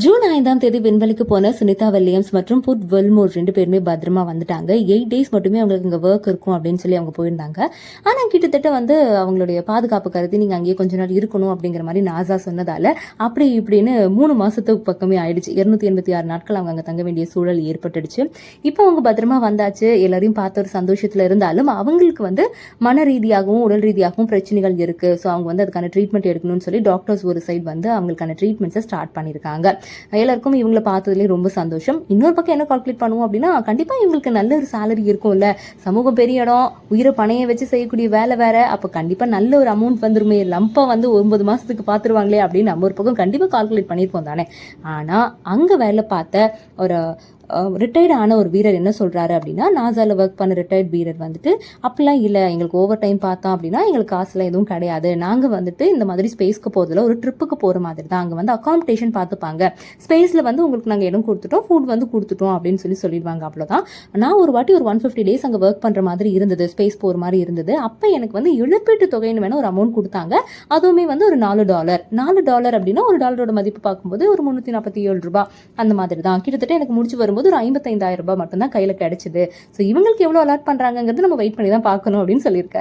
June ஐந்தாம் தேதி விண்வெளிக்கு போன சுனிதா வில்லியம்ஸ் மற்றும் புட் வெல்மோர் ரெண்டு பேருமே பத்திரமா வந்துட்டாங்க. எயிட் டேஸ் மட்டுமே அவங்களுக்கு இங்கே ஒர்க் இருக்கும் அப்படின்னு சொல்லி அவங்க போயிருந்தாங்க. ஆனால் கிட்டத்தட்ட வந்து அவங்களுடைய பாதுகாப்பு கருதி நீங்கள் அங்கேயே கொஞ்ச நாள் இருக்கணும் அப்படிங்கிற மாதிரி நாசா சொன்னதால அப்படி இப்படின்னு மூணு மாசத்துக்கு பக்கமே ஆயிடுச்சு. இருநூத்தி எண்பத்தி ஆறு நாட்கள் அவங்க அங்கே தங்க வேண்டிய சூழல் ஏற்பட்டுடுச்சு. இப்போ அவங்க பத்திரமா வந்தாச்சு. எல்லாரையும் பார்த்த ஒரு சந்தோஷத்தில் இருந்தாலும் அவங்களுக்கு வந்து மன ரீதியாகவும் உடல் ரீதியாகவும் பிரச்சனைகள் இருக்கு. ஸோ அவங்க வந்து அதுக்கான ட்ரீட்மெண்ட் எடுக்கணும்னு சொல்லி டாக்டர்ஸ் ஒரு சைடு வந்து அவங்களுக்கான ட்ரீட்மெண்ட்ஸை ஸ்டார்ட் பண்ணியிருக்காங்க எல்லாருக்கும் இவங்களை பார்த்ததுலேயே ரொம்ப சந்தோஷம். இன்னொரு பக்கம் என்ன கால்குலேட் பண்ணுவோம் அப்படின்னா கண்டிப்பாக இவங்களுக்கு நல்ல ஒரு சேலரி இருக்கும்ல. சமூகம் பெரிய இடம் உயிரை பணையை வச்சு செய்யக்கூடிய வேலை வேற. அப்போ கண்டிப்பாக நல்ல ஒரு அமௌண்ட் வந்துருமே. லம்பா வந்து ஒன்பது மாதத்துக்கு பார்த்துருவாங்களே அப்படின்னு நம்ம ஒரு பக்கம் கண்டிப்பாக கால்குலேட் பண்ணியிருக்கோம் தானே. ஆனால் அங்கே வேலை பார்த்த ஒரு ரிட்டையர்ட் ஆன ஒரு வீரர் என்ன சொல்கிறாரு அப்படின்னா நாசாவில் ஒர்க் பண்ண ரிட்டையர்ட் வீரர் வந்துட்டு அப்படிலாம் இல்லை எங்களுக்கு ஓவர் டைம் பார்த்தோம் அப்படின்னா எங்களுக்கு காசுலாம் எதுவும் கிடையாது. நாங்கள் வந்துட்டு இந்த மாதிரி ஸ்பேஸ்க்கு போகிறதுல ஒரு ட்ரிப்புக்கு போகிற மாதிரி தான். அங்கே வந்து அக்காமடேஷன் பார்த்துப்பாங்க. ஸ்பேஸில் வந்து உங்களுக்கு நாங்கள் இடம் கொடுத்துட்டோம் ஃபுட் வந்து கொடுத்துட்டோம் அப்படின்னு சொல்லி சொல்லிடுவாங்க அவ்வளோதான் நான் ஒரு வாட்டி ஒரு ஒன் ஃபிஃப்டி டேஸ் அங்கே ஒர்க் பண்ணுற மாதிரி இருந்தது ஸ்பேஸ் போகிற மாதிரி இருந்தது. அப்போ எனக்கு வந்து இழப்பீட்டு தொகைன்னு வேணால் ஒரு அமௌண்ட் கொடுத்தாங்க. அதுவுமே வந்து ஒரு நாலு டாலர் நாலு டாலர் அப்படின்னா ஒரு டாலரோட மதிப்பு பார்க்கும்போது ஒரு முந்நூற்றி நாற்பத்தி ஏழு ரூபாய். அந்த மாதிரி தான். கிட்டத்தட்ட எனக்கு முடிச்சு வரும்போது ஒரு ஐம்பத்தைந்தாயிரம் ரூபாய் மட்டும்தான் கையில் கிடைச்சிது. ஸோ இவங்களுக்கு எவ்வளோ அலாட் பண்ணுறாங்கிறது நம்ம வெயிட் பண்ணி தான் பார்க்கணும் அப்படின்னு சொல்லியிருக்காரு.